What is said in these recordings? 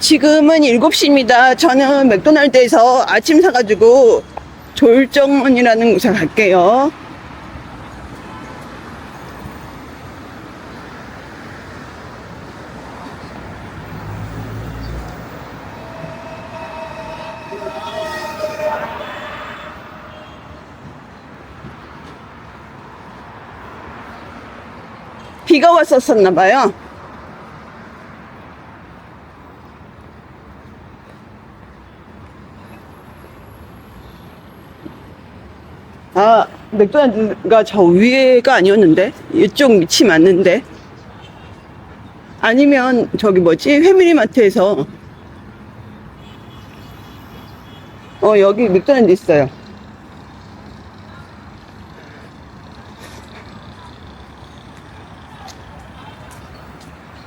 지금은 7시입니다. 저는 맥도날드에서 아침 사가지고 졸정원이라는 곳에 갈게요. 비가 왔었었나 봐요. 아, 맥도날드가 저 위에가 아니었는데? 이쪽 위치 맞는데? 아니면 저기 뭐지? 회밀리마트에서 어, 여기 맥도날드 있어요.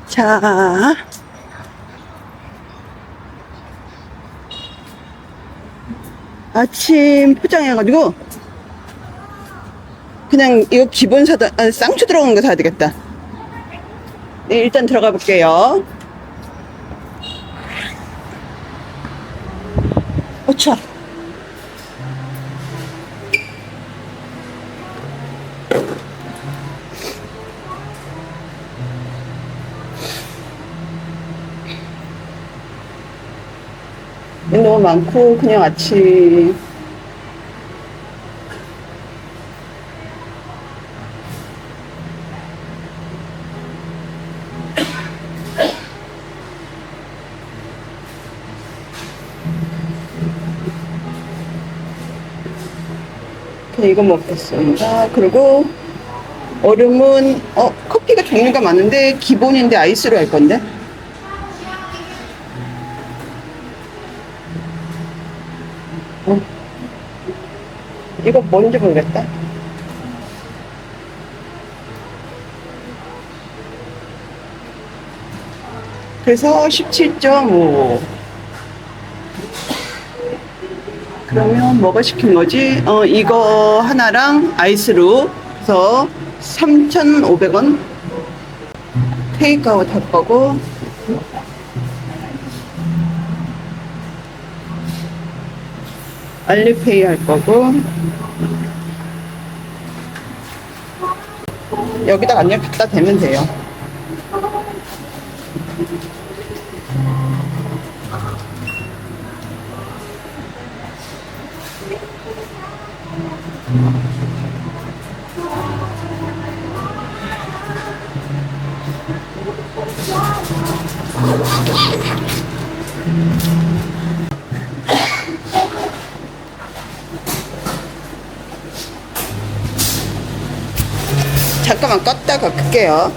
자. 아침 포장해가지고 그냥 이거 기본 사다 아, 쌍추 들어간 거 사야 되겠다. 네, 일단 들어가 볼게요. 어차. 너무 많고 그냥 아침 이거 먹겠습니다. 그리고 얼음은 어 커피가 종류가 많은데 기본인데 아이스로 할 건데. 어. 이거 뭔지 모르겠다. 그래서 17.5. 그러면 뭐가 시킨 거지? 어, 이거 하나랑 아이스로 해서 3,500원. 테이크아웃 할 거고. 알리페이 할 거고. 여기다 그냥 갖다 대면 돼요. 잠깐만 껐다가 끌게요.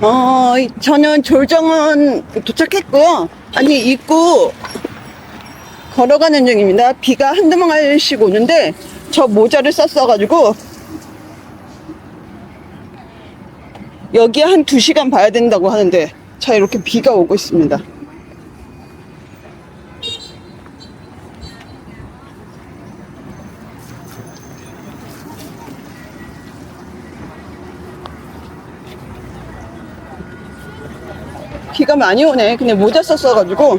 어, 저는 졸정원 도착했고요. 아니, 입구 걸어가는 중입니다. 비가 한두 방울씩 오는데 저 모자를 썼어가지고 여기 한 두 시간 봐야 된다고 하는데 자, 이렇게 비가 오고 있습니다. 비가 많이 오네. 근데 모자 썼어가지고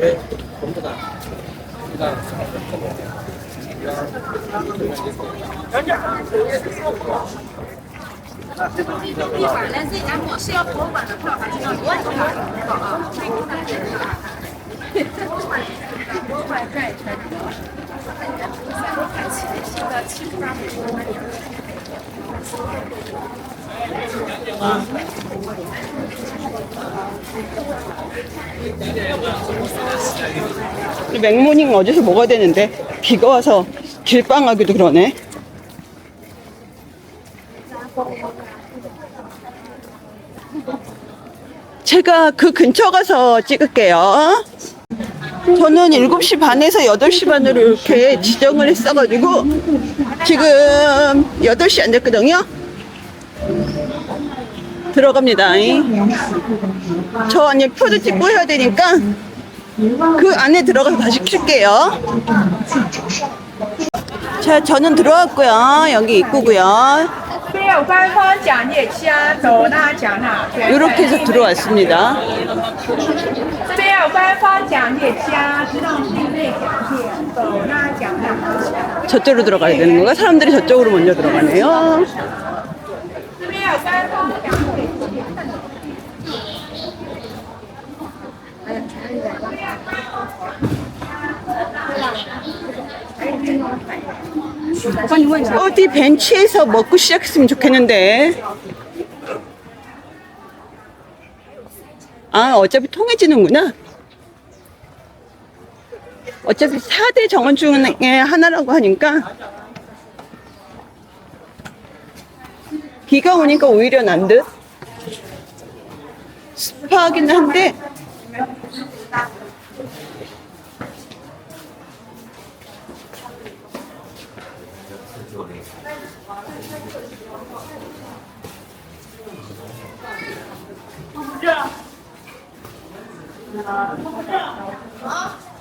赶紧！地板呢？这家伙是要博物馆的票还是要博物馆的票啊？博物馆的票，博物馆在全场。看起来像个清华美术馆。 우리 맥모닝 어디서 먹어야 되는데 비가 와서 길빵하기도 그러네. 제가 그 근처 가서 찍을게요. 저는 7시 반에서 8시 반으로 이렇게 지정을 했어가지고 지금 8시 안 됐거든요. 들어갑니다. 저 안에 표도 찍고 해야 되니까 그 안에 들어가서 다시 킬게요. 자, 저는 들어왔고요. 여기 입구고요. 이렇게 해서 들어왔습니다. 这边有官方讲解箱，知道定位讲解，走那讲那。 저쪽으로 들어가야 되는 거가 사람들이 저쪽으로 먼저 들어가네요. 这边有官方讲解。 어디 벤치에서 먹고 시작했으면 좋겠는데. 아, 어차피 통해지는구나. 어차피 4대 정원 중에 하나라고 하니까. 비가 오니까 오히려 난 듯. 습하긴 한데.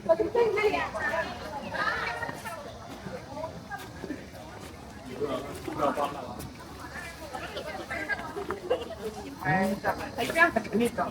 哎，这样，赶紧，找。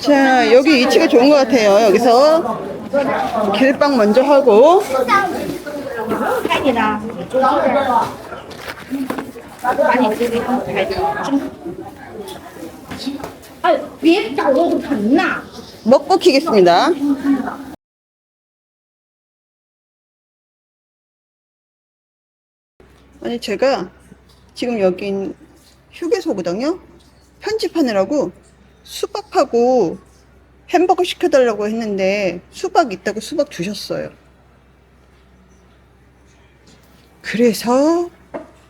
자, 여기 위치가 좋은 것 같아요. 여기서 길빵 먼저 하고. 먹고 키겠습니다. 아니, 제가 지금 여기 휴게소거든요. 편집하느라고 수박하고 햄버거 시켜달라고 했는데 수박 있다고 수박 주셨어요. 그래서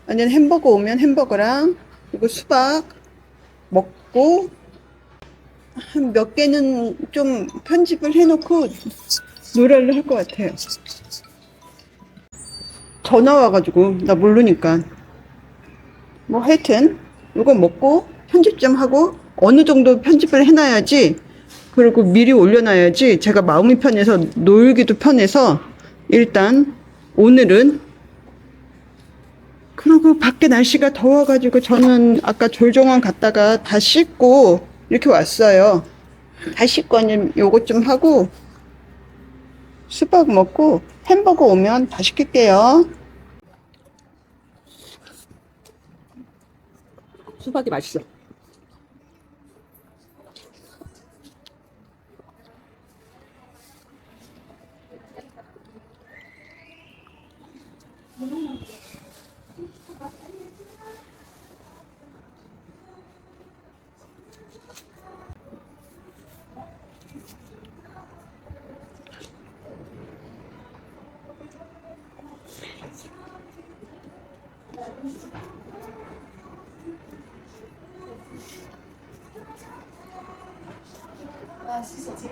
완전 햄버거 오면 햄버거랑 그리고 수박 먹고 한몇 개는 좀 편집을 해놓고 노래를 할 것 같아요. 전화 와가지고 나 모르니까 뭐 하여튼 이거 먹고 편집 좀 하고 어느 정도 편집을 해놔야지 그리고 미리 올려놔야지 제가 마음이 편해서 놀기도 편해서 일단 오늘은 그리고 밖에 날씨가 더워가지고 저는 아까 졸정원 갔다가 다 씻고 이렇게 왔어요. 다 씻고 아니면 요것 좀 하고 수박 먹고 햄버거 오면 다 시킬게요. 수박이 맛있어. 음. 洗手间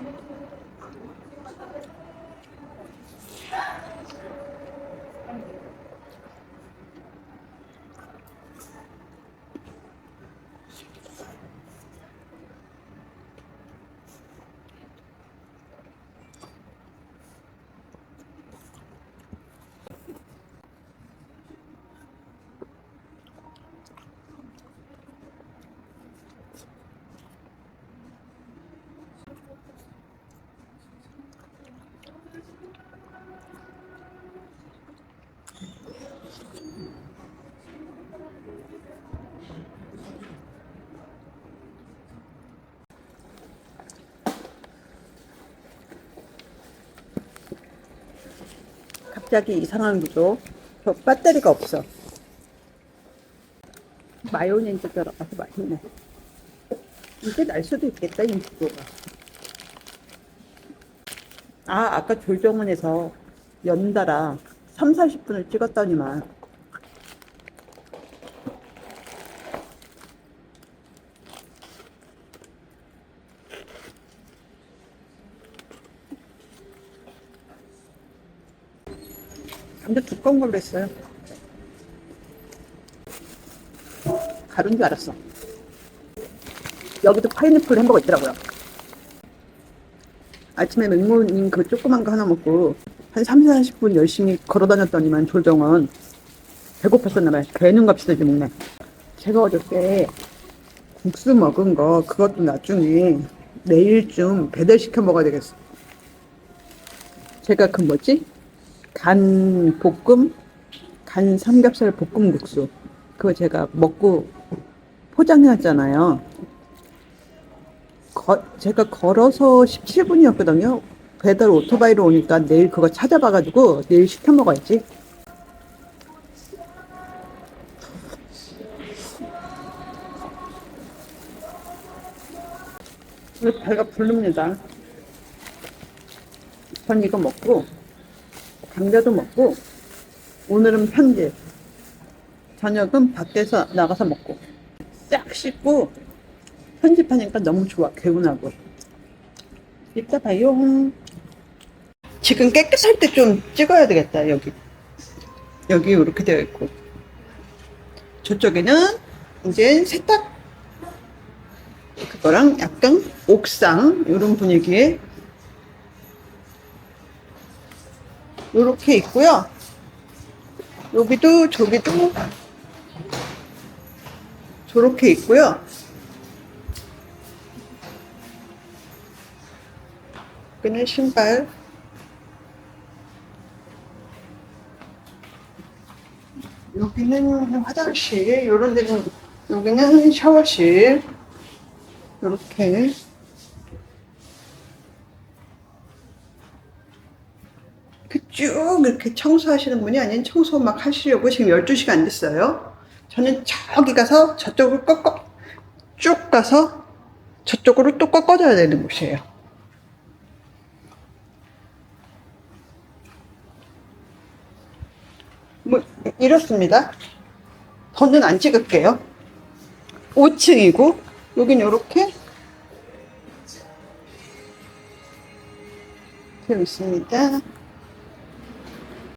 갑자기 이상한 구조. 저 배터리가 없어. 마요네즈 들어가서 맛있네. 이게 날 수도 있겠다, 이 구조가. 아, 아까 졸정원에서 연달아 3, 40분을 찍었더니만 근데 두꺼운 걸로 했어요. 가루인 줄 알았어. 여기도 파인애플 햄버거 있더라고요. 아침에 맹모님 그 조그만 거 하나 먹고 한 3, 40분 열심히 걸어 다녔더니만 조정은 배고팠었나봐요. 괴는 값이 되지 먹네. 제가 어저께 국수 먹은 거 그것도 나중에 내일쯤 배달시켜 먹어야 되겠어. 제가 그 뭐지? 간 볶음, 간 삼겹살 볶음 국수. 그거 제가 먹고 포장해왔잖아요. 거- 제가 걸어서 17분이었거든요. 배달 오토바이로 오니까 내일 그거 찾아봐가지고 내일 시켜 먹어야지. 왜 배가 부릅니다. 전 이거 먹고 감자도 먹고 오늘은 편집 저녁은 밖에서 나가서 먹고. 싹 씻고 편집하니까 너무 좋아 개운하고. 이따 봐요. 지금 깨끗할 때 좀 찍어야 되겠다 여기. 여기 이렇게 되어 있고. 저쪽에는 이제 세탁 그거랑 약간 옥상 이런 분위기에 이렇게 있고요. 여기도 저기도 저렇게 있고요. 여기는 신발. 여기는 화장실, 이런 데는 여기는 샤워실. 이렇게 쭉 이렇게 청소하시는 분이 아닌 청소 막 하시려고 지금 12시가 안 됐어요. 저는 저기 가서 저쪽을 꺾어 쭉 가서 저쪽으로 또 꺾어줘야 되는 곳이에요. 뭐 이렇습니다. 더는 안 찍을게요. 5층이고 여긴 이렇게 되어 있습니다.